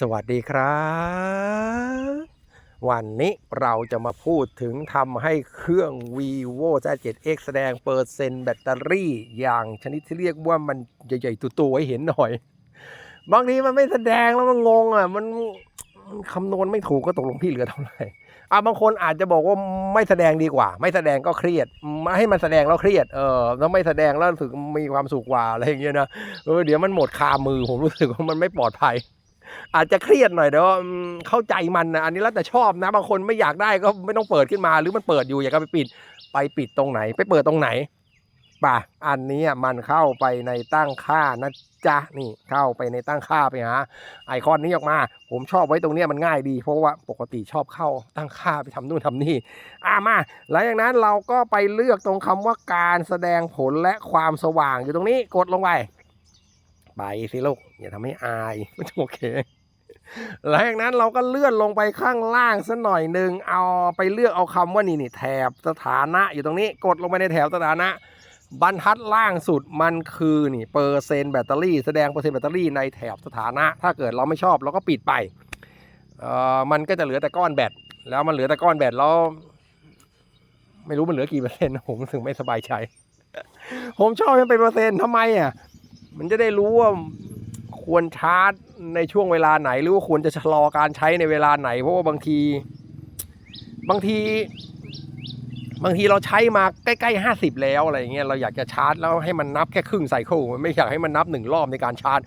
สวัสดีครับ วันนี้เราจะมาพูดถึงทำให้เครื่อง vivo Z7X แสดงเปอร์เซ็นต์แบตเตอรี่ อย่างชนิดที่เรียกว่ามันใหญ่ๆตัวๆให้เห็นหน่อย บางทีมันไม่แสดงแล้วมันงงอะ มันคำนวณไม่ถูกก็ตกลงพี่เหลือเท่าไหร่อะบางคนอาจจะบอกว่าไม่แสดงดีกว่า ไม่แสดงก็เครียดม่ให้มันแสดงแล้วเครียดเออแล้วไม่แสดงแล้วรู้สึกมีความสุขกว่าอะไรอย่างเงี้ยนะเออเดี๋ยวมันหมดคามือผมรู้สึกว่ามันไม่ปลอดภัย อาจจะเครียดหน่อยแต่ว่าเข้าใจมันนะอันนี้แล้วแต่ชอบนะบางคนไม่อยากได้ก็ไม่ต้องเปิดขึ้นมา หรือมันเปิดอยู่อยากจะไปปิด ไปปิดตรงไหน ไปเปิดตรงไหนป่ะอันนี้มันเข้าไปในตั้งค่านะจ๊ะนี่เข้าไปในตั้งค่าไปหาไอคอนนี้ออกมา ผมชอบไว้ตรงนี้มันง่ายดี เพราะว่าปกติชอบเข้าตั้งค่าไปทำนู่นทำนี่อะมาหลังจากนั้นเราก็ไปเลือกตรงคำว่าการแสดงผลและความสว่างอยู่ตรงนี้กดลงไป ไปสิลูกอย่าทำให้อายโอเคหลังจากนั้นเราก็เลื่อนลงไปข้างล่างสักหน่อยหนึ่งเอาไปเลือกเอาคำว่านี่นี่แถบสถานะอยู่ตรงนี้กดลงไปในแถบสถานะ บรรทัดล่างสุดมันคือนี่เปอร์เซ็นต์แบตเตอรี่แสดงเปอร์เซ็นต์แบตเตอรี่ในแถบสถานะ ถ้าเกิดเราไม่ชอบเราก็ปิดไปเอ่อมันก็จะเหลือแต่ก้อนแบตแล้วมันเหลือแต่ก้อนแบตแล้วไม่รู้มันเหลือกี่เปอร์เซ็นต์ผมรู้สึกไม่สบายใจ ผมชอบให้มันเป็นเปอร์เซ็นต์ทำไมอะ มันจะได้รู้ว่าควรชาร์จในช่วงเวลาไหน หรือว่าควรจะชะลอการใช้ในเวลาไหน เพราะว่าบางที บางที บางทีเราใช้มาใกล้ๆห้าสิบแล้วอะไรเงี้ยเราอยากจะชาร์จแล้วให้มันนับแค่ครึ่งไซเคิลไม่อยากให้มันนับหนึ่งรอบในการชาร์จ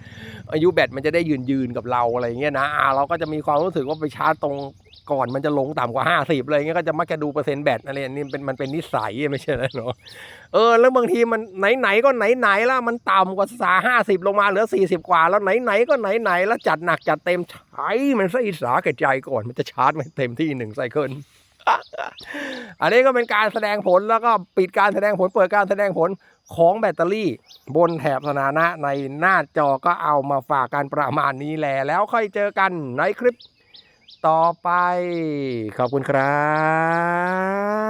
อายุแบตมันจะได้ยืนยืนๆกับเราอะไรเงี้ยนะเราก็จะมีความรู้สึกว่าไปชาร์จตรงก่อนมันจะลงต่ำกว่าห้าสิบอะไรเงี้ยก็จะมักจะดูเปอร์เซ็นต์แบตอะไรนนี้เป็นมันเป็นนิสัยไม่ใช่เหรอเนาะเออแล้วบางทีมันไหนๆก็ไหนๆแล้วมันต่ำกว่าสาห้าสิบลงมาเหลือสี่สิบกว่า แล้วไหนๆก็ไหนๆแล้วจัดหนักจัดเต็มใช้มันซะอีสาแก่ใจก่อนมันจะชาร์จไม่เต็มที่หนึ่งไซเคิล อันนี้ก็เป็นการแสดงผลแล้วก็ปิดการแสดงผลเปิดการแสดงผลของแบตเตอรี่ บนแถบสถานะในหน้าจอก็เอามาฝากกันประมาณนี้แหละแล้วค่อยเจอกันในคลิปต่อไป ขอบคุณครับ